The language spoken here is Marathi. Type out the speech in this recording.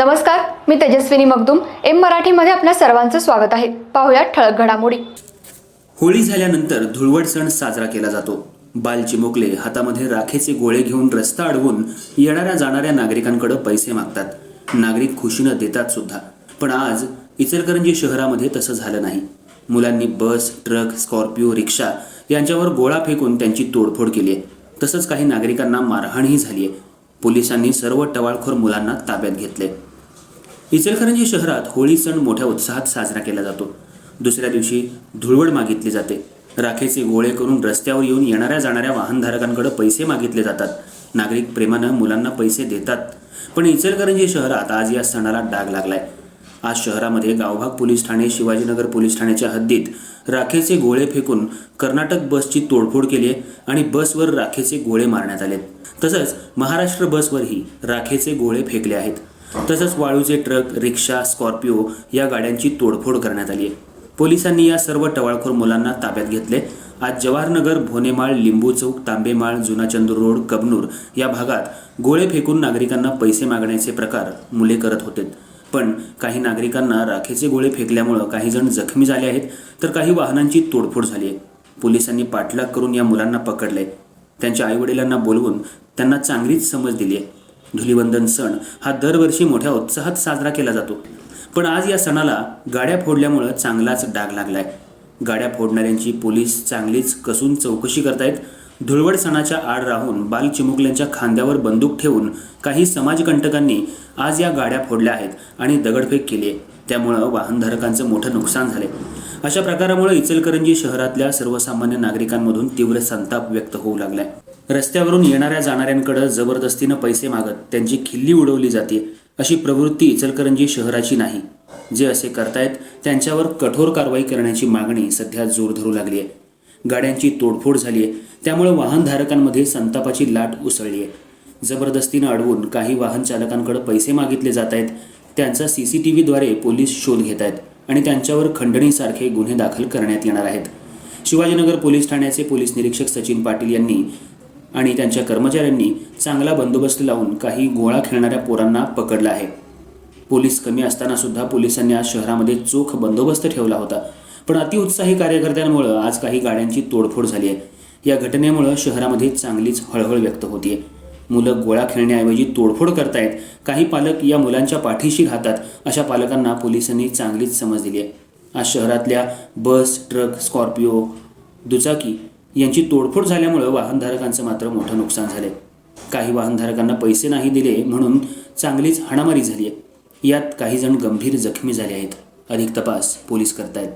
नमस्कार मी तेजस्विनी मगदुम. एम मराठीमध्ये आपल्या सर्वांचं स्वागत आहे. पाहुयात ठळक घडामोडी. होळी झाल्यानंतर धुळवड सण साजरा केला जातो. बाल चिमुकले हातामध्ये राखेचे गोळे घेऊन रस्ता अडवून येणाऱ्या जाणाऱ्या नागरिकांकडे पैसे मागतात. नागरिक खुशीनं देतात सुद्धा. पण आज इचलकरंजी शहरामध्ये तसं झालं नाही. मुलांनी बस ट्रक स्कॉर्पिओ रिक्षा यांच्यावर गोळा फेकून त्यांची तोडफोड केली आहे. तसंच काही नागरिकांना मारहाणही झाली आहे. पोलिसांनी सर्व टवाळखोर मुलांना ताब्यात घेतले इचलकरंजी शहरात होळी सण मोठ्या उत्साहात साजरा केला जातो. दुसऱ्या दिवशी धुळवड मागितली जाते. राखेचे गोळे करून रस्त्यावर येऊन येणाऱ्या जाणाऱ्या वाहनधारकांकडे पैसे मागितले जातात. नागरिक प्रेमानं मुलांना पैसे देतात. पण इचलकरंजी शहरात आज या सणाला डाग लागलाय. आज शहरामध्ये गावभाग पोलीस ठाणे शिवाजीनगर पोलीस ठाण्याच्या हद्दीत राखेचे गोळे फेकून कर्नाटक बसची तोडफोड केली आहे आणि बसवर राखेचे गोळे मारण्यात आले तसंच महाराष्ट्र बसवरही राखेचे गोळे फेकले आहेत. तसंच वाळूचे ट्रक रिक्षा स्कॉर्पिओ या गाड्यांची तोडफोड करण्यात आली आहे. पोलिसांनी या सर्व टवाळखोर मुलांना ताब्यात घेतले. आज जवाहरनगर भोनेमाळ लिंबू चौक तांबेमाळ जुना चंदूर रोड कबनूर या भागात गोळे फेकून नागरिकांना पैसे मागण्याचे प्रकार मुले करत होते. पण काही नागरिकांना राखेचे गोळे फेकल्यामुळं काही जण जखमी झाले आहेत तर काही वाहनांची तोडफोड झाली आहे. पोलिसांनी पाठलाग करून या मुलांना पकडले त्यांच्या आईवडिलांना बोलवून त्यांना चांगलीच समज दिली आहे. धुलिवंदन सण हा दरवर्षी मोठ्या उत्साहात साजरा केला जातो. पण आज या सणाला गाड्या फोडल्यामुळं चांगलाच डाग लागलाय. गाड्या फोडणाऱ्यांची पोलीस चांगलीच कसून चौकशी करतायत. धुळवड सणाच्या आड राहून बाल चिमुकल्यांच्या खांद्यावर बंदूक ठेवून काही समाजकंटकांनी आज या गाड्या फोडल्या आहेत आणि दगडफेक केली आहे त्यामुळं वाहनधारकांचं मोठं नुकसान झाले अशा प्रकारामुळे इचलकरंजी शहरातल्या सर्वसामान्य नागरिकांमधून तीव्र संताप व्यक्त होऊ लागलाय. रस्त्यावरून येणाऱ्या जाणाऱ्यांकडं जबरदस्तीनं पैसे मागत त्यांची खिल्ली उडवली जाते अशी प्रवृत्ती इचलकरंजी शहराची नाही. जे असे करतायत त्यांच्यावर कठोर कारवाई करण्याची मागणी सध्या जोर धरू लागली आहे गाड्यांची तोडफोड झाली आहे त्यामुळे वाहनधारकांमध्ये संतापाची लाट उसळली आहे जबरदस्तीनं अडवून काही वाहन चालकांकडे पैसे मागितले जात आहेत त्यांचा सी सी टी व्हीद्वारे पोलीस शोध घेत आहेत आणि त्यांच्यावर खंडणीसारखे गुन्हे दाखल करण्यात येणार आहेत. शिवाजीनगर पोलीस ठाण्याचे पोलीस निरीक्षक सचिन पाटील यांनी आणि त्यांच्या कर्मचाऱ्यांनी चांगला बंदोबस्त लावून काही गोळा खेळणाऱ्या पोरांना पकडलं आहे. पोलीस कमी असताना सुद्धा पोलिसांनी आज शहरामध्ये चोख बंदोबस्त ठेवला होता. पण अतिउत्साही कार्यकर्त्यांमुळं आज काही गाड्यांची तोडफोड झाली आहे. या घटनेमुळं शहरामध्ये चांगलीच हळहळ व्यक्त होतीये. मुलं गोळा खेळण्याऐवजी तोडफोड करतायत. काही पालक या मुलांच्या पाठीशी राहतात अशा पालकांना पोलिसांनी चांगलीच समज दिली आहे आज शहरातल्या बस ट्रक स्कॉर्पिओ दुचाकी यांची तोडफोड झाल्यामुळं वाहनधारकांचं मात्र मोठं नुकसान झालंय. काही वाहनधारकांना पैसे नाही दिले म्हणून चांगलीच हाणामारी झाली आहे यात काही जण गंभीर जखमी झाले आहेत. अधिक तपास पोलीस करतायत.